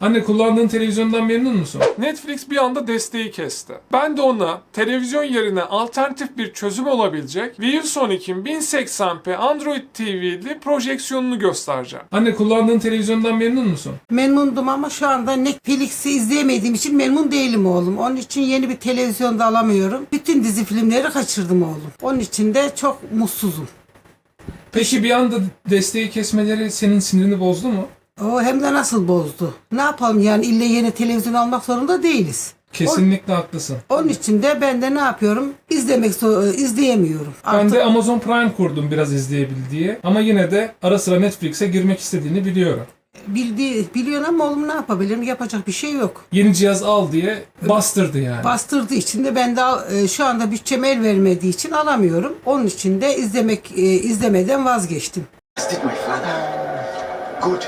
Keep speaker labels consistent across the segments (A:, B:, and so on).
A: Anne kullandığın televizyondan memnun musun? Netflix bir anda desteği kesti. Ben de ona televizyon yerine alternatif bir çözüm olabilecek ViewSonic'in 1080p Android TV'li projeksiyonunu göstereceğim. Anne kullandığın televizyondan memnun musun?
B: Memnundum ama şu anda Netflix'i izleyemediğim için memnun değilim oğlum. Onun için yeni bir televizyonda alamıyorum. Bütün dizi filmleri kaçırdım oğlum. Onun için de çok mutsuzum.
A: Peki bir anda desteği kesmeleri senin sinirini bozdu mu?
B: O hem de nasıl bozdu. Ne yapalım yani ille yeni televizyon almak zorunda değiliz.
A: Kesinlikle haklısın.
B: Onun için de ben de ne yapıyorum? İzlemek zor- izleyemiyorum.
A: Ben de Amazon Prime kurdum biraz izleyebil diye. Ama yine de ara sıra Netflix'e girmek istediğini biliyorum.
B: bildi, biliyorsun ama oğlum ne yapabilirim? Yapacak bir şey yok.
A: Yeni cihaz al diye bastırdı yani.
B: Bastırdığı için de ben de al- e, şu anda bütçem el vermediği için alamıyorum. Onun için de izlemek e, izlemeden vazgeçtim.
C: As did my father. Good.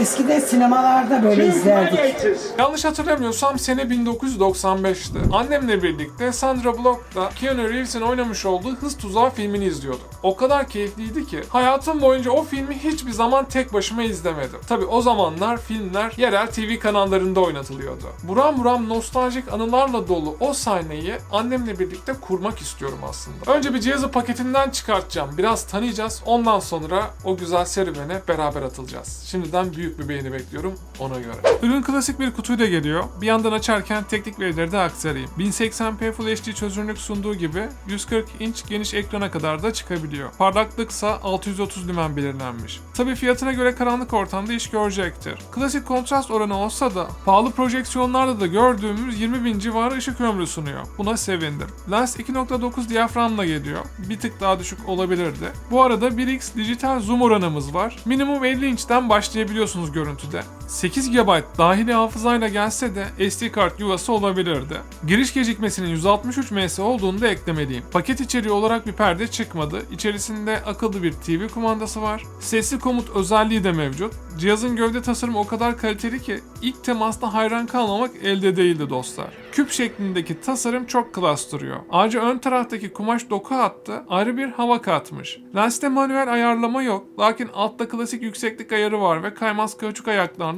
B: Eskiden sinemalarda böyle izlerdik.
A: Yanlış hatırlamıyorsam sene 1995'ti. Annemle birlikte Sandra Bullock'la Keanu Reeves'in oynamış olduğu Hız Tuzağı filmini izliyorduk. O kadar keyifliydi ki hayatım boyunca o filmi hiçbir zaman tek başıma izlemedim. Tabi o zamanlar filmler yerel TV kanallarında oynatılıyordu. Buram buram nostaljik anılarla dolu o sahneyi annemle birlikte kurmak istiyorum aslında. Önce bir cihazı paketinden çıkartacağım. Biraz tanıyacağız. Ondan sonra o güzel serüvene beraber atılacağız. Şimdiden büyük bir beğeni bekliyorum ona göre. Ürün klasik bir kutuyla geliyor. Bir yandan açarken teknik verileri de aktarayım. 1080p Full HD çözünürlük sunduğu gibi 140 inç geniş ekrana kadar da çıkabiliyor. Parlaklıksa 630 lümen belirlenmiş. Tabi fiyatına göre karanlık ortamda iş görecektir. Klasik kontrast oranı olsa da pahalı projeksiyonlarda da gördüğümüz 20 bin civarı ışık ömrü sunuyor. Buna sevindim. Lens 2.9 diyaframla geliyor. Bir tık daha düşük olabilirdi. Bu arada 1x dijital zoom oranımız var. Minimum 50 inçten başlayabiliyorsunuz görüntüde. 8 GB dahili hafızayla gelse de SD kart yuvası olabilirdi. Giriş gecikmesinin 163 ms olduğunu da eklemeliyim. Paket içeriği olarak bir perde çıkmadı. İçerisinde akıllı bir TV kumandası var. Sesli komut özelliği de mevcut. Cihazın gövde tasarımı o kadar kaliteli ki ilk temasta hayran kalmamak elde değildi dostlar. Küp şeklindeki tasarım çok klas duruyor. Ayrıca ön taraftaki kumaş doku hattı ayrı bir hava katmış. Lenste manuel ayarlama yok. Lakin altta klasik yükseklik ayarı var ve kaymaz kauçuk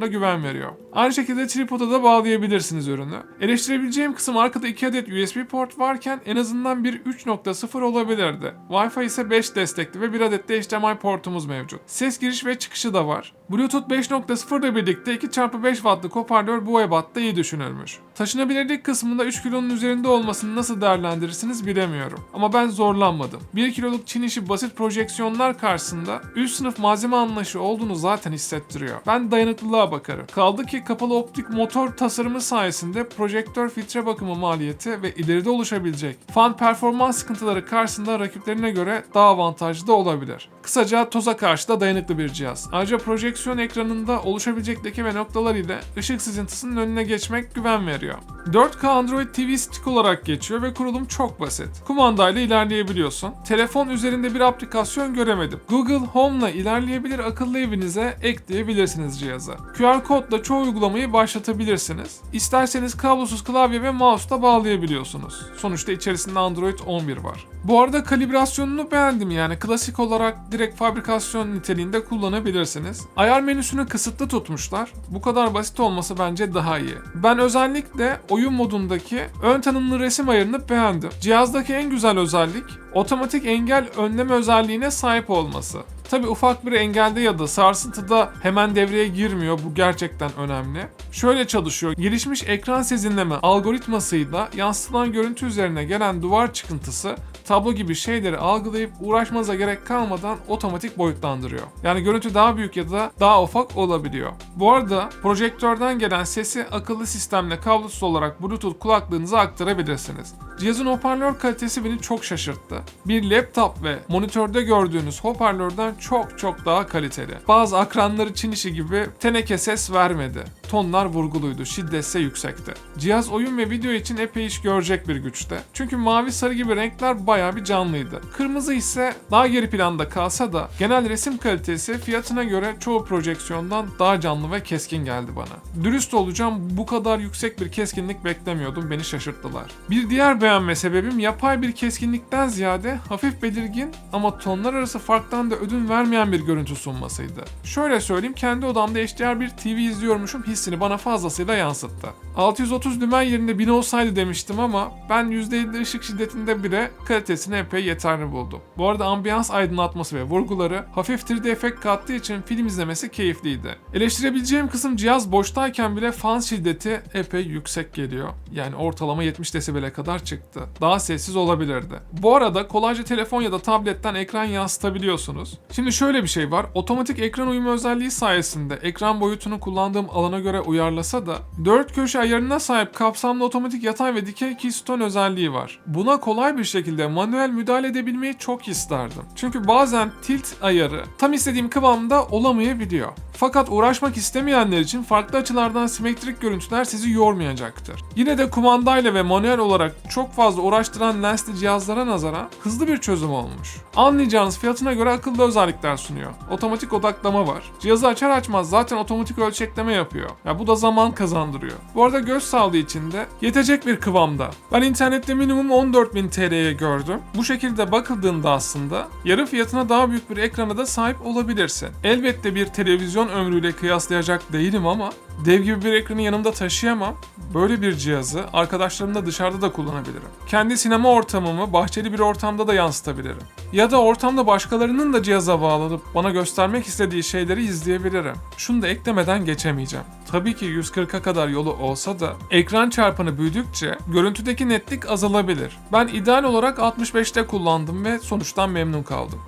A: ayaklarına güven veriyor. Aynı şekilde tripoda da bağlayabilirsiniz ürünü. Eleştirebileceğim kısım arkada 2 adet USB port varken en azından bir 3.0 olabilirdi. Wi-Fi ise 5 destekli ve bir adet de HDMI portumuz mevcut. Ses giriş ve çıkışı da var. Bluetooth 5.0 ile birlikte 2x5 wattlık hoparlör bu ebatta iyi düşünülmüş. Taşınabilirlik kısmında 3 kilonun üzerinde olmasını nasıl değerlendirirsiniz bilemiyorum. Ama ben zorlanmadım. 1 kiloluk Çin işi basit projeksiyonlar karşısında üst sınıf malzeme anlayışı olduğunu zaten hissettiriyor. Ben dayanıklılığa bakarım. Kaldı ki kapalı optik motor tasarımı sayesinde projektör filtre bakımı maliyeti ve ileride oluşabilecek fan performans sıkıntıları karşısında rakiplerine göre daha avantajlı da olabilir. Kısaca toza karşı da dayanıklı bir cihaz. Ayrıca projeksiyon ekranında oluşabilecek leke ve noktalar ile ışık sızıntısının önüne geçmek güven veriyor. 4K Android TV Stick olarak geçiyor ve kurulum çok basit. Kumandayla ilerleyebiliyorsun. Telefon üzerinde bir aplikasyon göremedim. Google Home'la ilerleyebilir akıllı evinize ekleyebilirsiniz cihaza. QR kodla çoğu uygulamayı başlatabilirsiniz. İsterseniz kablosuz klavye ve mouse da bağlayabiliyorsunuz. Sonuçta içerisinde Android 11 var. Bu arada kalibrasyonunu beğendim yani klasik olarak direkt fabrikasyon niteliğinde kullanabilirsiniz. Ayar menüsünü kısıtlı tutmuşlar. Bu kadar basit olması bence daha iyi. Ben özellikle oyun modundaki ön tanımlı resim ayarını beğendim. Cihazdaki en güzel özellik otomatik engel önleme özelliğine sahip olması. Tabi ufak bir engelde ya da sarsıntıda hemen devreye girmiyor. Bu gerçekten önemli. Şöyle çalışıyor. Gelişmiş ekran sezinleme algoritmasıyla yansıtılan görüntü üzerine gelen duvar çıkıntısı tablo gibi şeyleri algılayıp uğraşmanıza gerek kalmadan otomatik boyutlandırıyor. Yani görüntü daha büyük ya da daha ufak olabiliyor. Bu arada projektörden gelen sesi akıllı sistemle kablosuz olarak Bluetooth kulaklığınıza aktarabilirsiniz. Cihazın hoparlör kalitesi beni çok şaşırttı. Bir laptop ve monitörde gördüğünüz hoparlörden çok çok daha kaliteli. Bazı akranları Çin işi gibi teneke ses vermedi. tonlar vurguluydu, şiddetse yüksekti. Cihaz oyun ve video için epey iş görecek bir güçte. Çünkü mavi sarı gibi renkler bayağı bir canlıydı. Kırmızı ise daha geri planda kalsa da genel resim kalitesi fiyatına göre çoğu projeksiyondan daha canlı ve keskin geldi bana. Dürüst olacağım bu kadar yüksek bir keskinlik beklemiyordum beni şaşırttılar. Bir diğer beğenme sebebim yapay bir keskinlikten ziyade hafif belirgin ama tonlar arası farktan da ödün vermeyen bir görüntü sunmasıydı. Şöyle söyleyeyim kendi odamda HDR bir TV izliyormuşum hissini bana fazlasıyla yansıttı. 630 lümen yerine 1000 olsaydı demiştim ama ben %50 ışık şiddetinde bile kalitesini epey yeterli buldum. Bu arada ambiyans aydınlatması ve vurguları hafif 3D efekt kattığı için film izlemesi keyifliydi. Eleştirebileceğim kısım cihaz boştayken bile fan şiddeti epey yüksek geliyor. Yani ortalama 70 desibele kadar çıktı. Daha sessiz olabilirdi. Bu arada kolayca telefon ya da tabletten ekran yansıtabiliyorsunuz. Şimdi şöyle bir şey var. Otomatik ekran uyumu özelliği sayesinde ekran boyutunu kullandığım alana göre uyarlasa da 4 köşe ayarına sahip kapsamlı otomatik yatay ve dikey keystone özelliği var. Buna kolay bir şekilde manuel müdahale edebilmeyi çok isterdim. Çünkü bazen tilt ayarı tam istediğim kıvamda olamayabiliyor. Fakat uğraşmak istemeyenler için farklı açılardan simetrik görüntüler sizi yormayacaktır. Yine de kumandayla ve manuel olarak çok fazla uğraştıran lensli cihazlara nazaran hızlı bir çözüm olmuş. Anlayacağınız fiyatına göre akıllı özellikler sunuyor. Otomatik odaklama var. Cihazı açar açmaz zaten otomatik ölçekleme yapıyor. Ya bu da zaman kazandırıyor. Bu arada göz sağlığı için de yetecek bir kıvamda. Ben internette minimum 14.000 TL'ye gördüm. Bu şekilde bakıldığında aslında yarı fiyatına daha büyük bir ekrana da sahip olabilirsin. Elbette bir televizyon ömrüyle kıyaslayacak değilim ama dev gibi bir ekranı yanımda taşıyamam. Böyle bir cihazı arkadaşlarımla dışarıda da kullanabilirim. Kendi sinema ortamımı bahçeli bir ortamda da yansıtabilirim. Ya da ortamda başkalarının da cihaza bağlanıp bana göstermek istediği şeyleri izleyebilirim. Şunu da eklemeden geçemeyeceğim. Tabii ki 140'a kadar yolu olsa da ekran çarpanı büyüdükçe görüntüdeki netlik azalabilir. Ben ideal olarak 65'te kullandım ve sonuçtan memnun kaldım.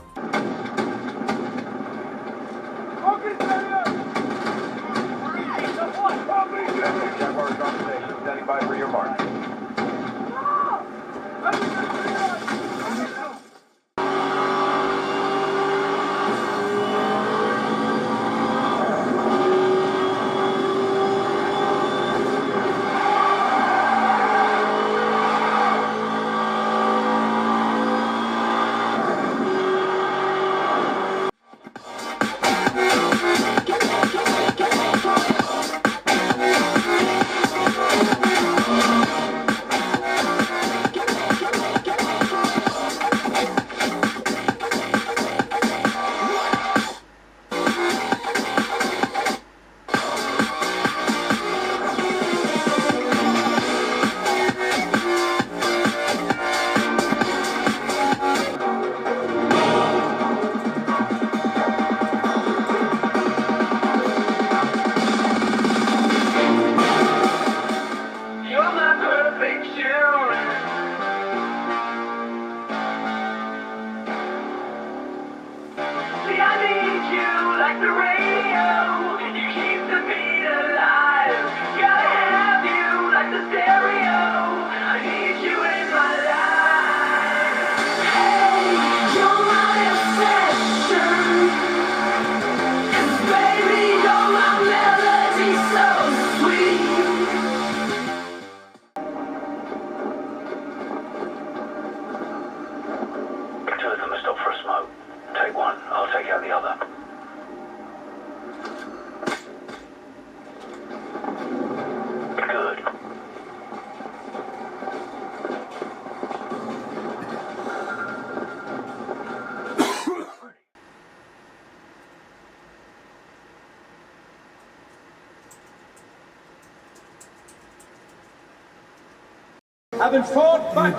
D: Like the radio.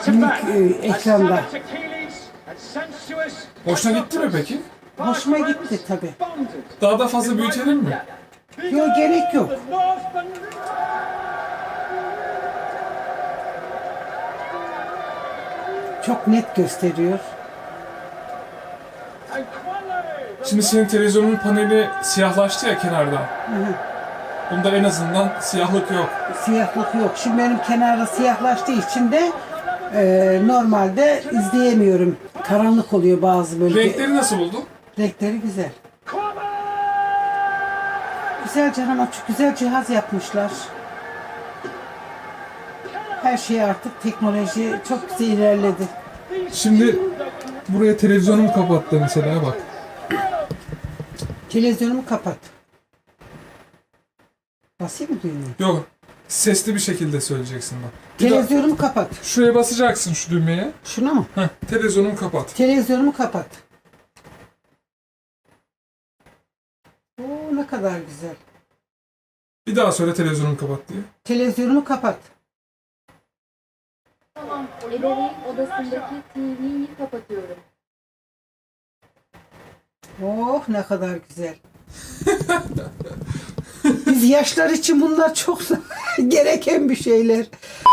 B: Büyük, e, ekranda.
A: Hoşuna gitti mi peki?
B: Hoşuma gitti tabii.
E: bonded.
A: Daha da fazla büyütelim mi?
B: Yok gerek yok. Çok net gösteriyor.
A: Şimdi senin televizyonun paneli siyahlaştı ya kenarda. Bunda en azından siyahlık yok.
B: Siyahlık yok. Şimdi benim kenarı siyahlaştığı için de e, normalde izleyemiyorum. Karanlık oluyor bazı bölge.
A: Renkleri nasıl buldun?
B: Renkleri güzel. güzel canım çok güzel cihaz yapmışlar. Her şey artık teknoloji çok güzel ilerledi.
A: Şimdi buraya televizyonumu kapattı mesela bak.
B: Televizyonumu kapat. Basayım mı düğmeye?
A: Yok. Sesli bir şekilde söyleyeceksin bak. Bir daha-
B: Televizyonumu kapat.
A: şuraya basacaksın şu düğmeye.
B: Şuna mı?
A: Heh, televizyonumu kapat.
B: Televizyonumu kapat. Oo ne kadar güzel.
A: Bir daha söyle televizyonumu kapat diye.
B: Televizyonumu kapat.
F: Tamam, ebeveyn odasındaki TV'yi kapatıyorum.
B: Oh ne kadar güzel. Biz yaşlar için bunlar çok gereken bir şeyler.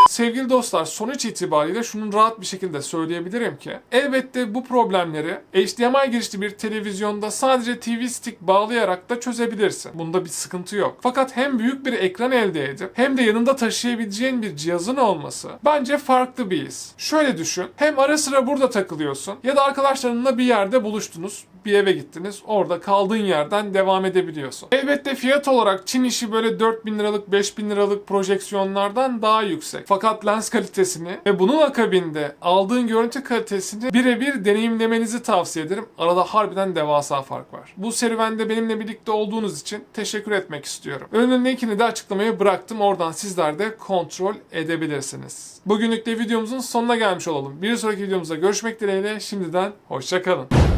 A: Sevgili dostlar sonuç itibariyle şunu rahat bir şekilde söyleyebilirim ki elbette bu problemleri HDMI girişli bir televizyonda sadece TV stick bağlayarak da çözebilirsin. Bunda bir sıkıntı yok. Fakat hem büyük bir ekran elde edip hem de yanında taşıyabileceğin bir cihazın olması bence farklı bir his. Şöyle düşün. Hem ara sıra burada takılıyorsun ya da arkadaşlarınla bir yerde buluştunuz bir eve gittiniz. Orada kaldığın yerden devam edebiliyorsun. Elbette fiyat olarak Çin işi böyle 4000 liralık 5000 liralık projeksiyonlardan daha yüksek. Fakat lens kalitesini ve bunun akabinde aldığın görüntü kalitesini birebir deneyimlemenizi tavsiye ederim. Arada harbiden devasa fark var. Bu serüvende benimle birlikte olduğunuz için teşekkür etmek istiyorum. Önün linkini de açıklamaya bıraktım. Oradan sizler de kontrol edebilirsiniz. Bugünlük de videomuzun sonuna gelmiş olalım. Bir sonraki videomuzda görüşmek dileğiyle şimdiden hoşçakalın.